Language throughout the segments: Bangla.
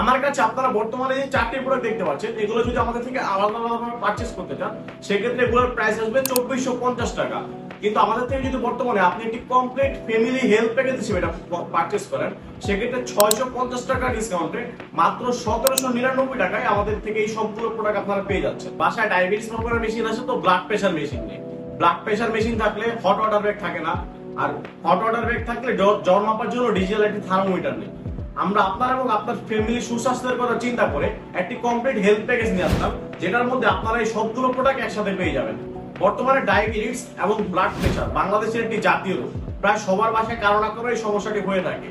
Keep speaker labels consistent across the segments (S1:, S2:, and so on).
S1: আমার কাছে আপনারা বর্তমানে যে চারটি প্রোডাক্ট দেখতে পাচ্ছেন। এগুলো যদি আমাদের থেকে আলাদা আলাদা পারচেস করতে চান, সেক্ষেত্রে এগুলোর প্রাইস আসবে চব্বিশশো পঞ্চাশ টাকা। কিন্তু আমাদের থেকে যদি বর্তমানে আপনি একটি কমপ্লিট ফ্যামিলি হেলথ প্যাকেজ হিসেবে এটা পারচেস করেন, সেক্ষেত্রে ছয়শো পঞ্চাশ টাকা ডিসকাউন্টে মাত্র সতেরোশো নিরানব্বই টাকায় আমাদের থেকে এই সবগুলো প্রোডাক্ট আপনারা পেয়ে যাচ্ছেন। বাসায় ডায়াবেটিস মাপার মেশিন আছে তো ব্লাড প্রেশার মেশিন নেই। ব্লাড প্রেশার মেশিন থাকলে হট ওয়াটার ব্যাগ থাকে না। আর হট ওয়াটার ব্যাগ থাকলে জ্বর মাপার জন্য ডিজিটাল একটি থার্মোমিটার নেই। আমরা আপনার এবং আপনার ফ্যামিলির সুস্বাস্থ্যের কথা চিন্তা করে একটি কমপ্লিট হেলথ প্যাকেজ নিয়ে আসলাম, যেটার মধ্যে আপনারা এই সবগুলো প্রোডাক্ট একসাথে পেয়ে যাবেন। বর্তমানে ডায়াবেটিস এবং ব্লাড প্রেশার বাংলাদেশের একটি জাতীয় রোগ। প্রায় সবার বাসায় কারও না কারও এই সমস্যাটি হয়ে থাকে।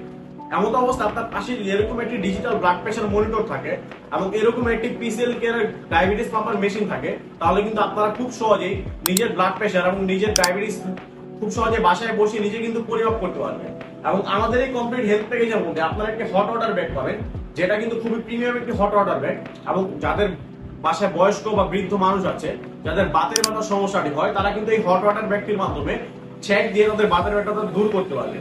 S1: এমন অবস্থা, আপনার পাশে এরকম একটি ডিজিটাল ব্লাড প্রেশার মনিটর থাকে এবং এরকম একটি পিসিএল কেয়ার ডায়াবেটিস মাপার মেশিন থাকে, তাহলে কিন্তু আপনারা খুব সহজেই নিজের ব্লাড প্রেশার এবং নিজের ডায়াবেটিস খুব সহজে বাসায় বসে নিজে কিন্তু পরিমাপ করতে পারবেন। এবং আমাদের এই কমপ্লিট হেলথ প্যাকেজের মধ্যে আপনারা একটি হট ওয়াটার ব্যাগ পাবেন, যেটা কিন্তু খুবই প্রিমিয়াম একটি হট ওয়াটার ব্যাগ এবং যাদের বাসায় বয়স্ক বা বৃদ্ধ মানুষ আছে, যাদের বাতের ব্যথার সমস্যাটি হয়, তারা কিন্তু এই হট ওয়াটার ব্যাগটির মাধ্যমে চেক দিয়ে তাদের বাতের ব্যথাটা দূর করতে পারবে।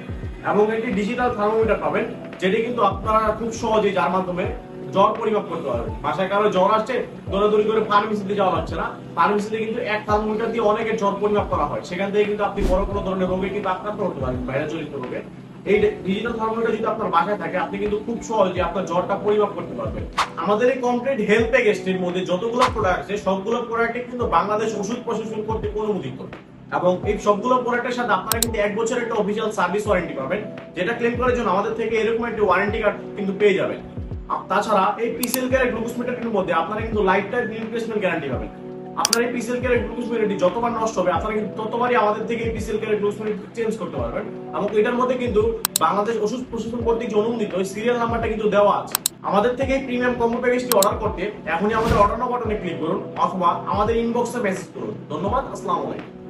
S1: এবং একটি ডিজিটাল থার্মোমিটার পাবেন, যেটি কিন্তু আপনারা খুব সহজেই যার মাধ্যমে জ্বর পরিমাপ করতে পারবে বাসায় কারও জ্বর আসছে, দৌড়াদৌড়ি করে ফার্মেসিতে যাওয়া লাগছে না। ফার্মেসিতে কিন্তু এক থার্মোমিটার দিয়ে অনেকের জ্বর পরিমাপ করা হয়। সেখান থেকে কিন্তু আপনি বড় কোনো ধরনের রোগে কিন্তু আক্রান্ত হতে পারেন বাইরে জড়িত রোগে। এই ডিজিটাল থার্মোমিটার যদি আপনার বাসায় থাকে, আপনি কিন্তু খুব সহজে আপনার জ্বরটা পরিমাপ করতে পারবেন। আমাদের এই কমপ্লিট হেলথ প্যাকেজটির মধ্যে যতগুলো প্রোডাক্ট আছে, সবগুলো প্রোডাক্টে কিন্তু বাংলাদেশ ওষুধ প্রশাসন করতে অনুমোদিত। এবং এই সবগুলো প্রোডাক্টের সাথে আপনারা কিন্তু এক বছরের একটা অফিসিয়াল সার্ভিস ওয়ারেন্টি পাবেন, যেটা ক্লেম করার জন্য আমাদের থেকে এরকম একটা ওয়ারেন্টি কার্ড কিন্তু পেয়ে যাবেন। তাছাড়া এই পিসেল কেয়ার গ্লুকোজ মিটারটির মধ্যে আপনারা কিন্তু লাইফ টাইম রিপ্লেসমেন্ট গ্যারান্টি পাবেন। আপনার এই পিসেল কেয়ার গ্লুকোজ মিটারটি যতবার নষ্ট হবে, আপনারা কিন্তু ততবারই আমাদের থেকে PCL care glucose meter change করতে পারবেন। এবং এটার মধ্যে কিন্তু বাংলাদেশ ওষুধ প্রশাসন কর্তৃক যে অনুমোদিত সিরিয়াল নাম্বারটা কিন্তু দেওয়া আছে। আমাদের থেকে প্রিমিয়াম কম্বো প্যাকেজটি অর্ডার করতে এখনই আমাদের অর্ডার বাটনে ক্লিক করুন অথবা আমাদের ইনবক্সে মেসেজ করুন। ধন্যবাদ, আসসালামু আলাইকুম।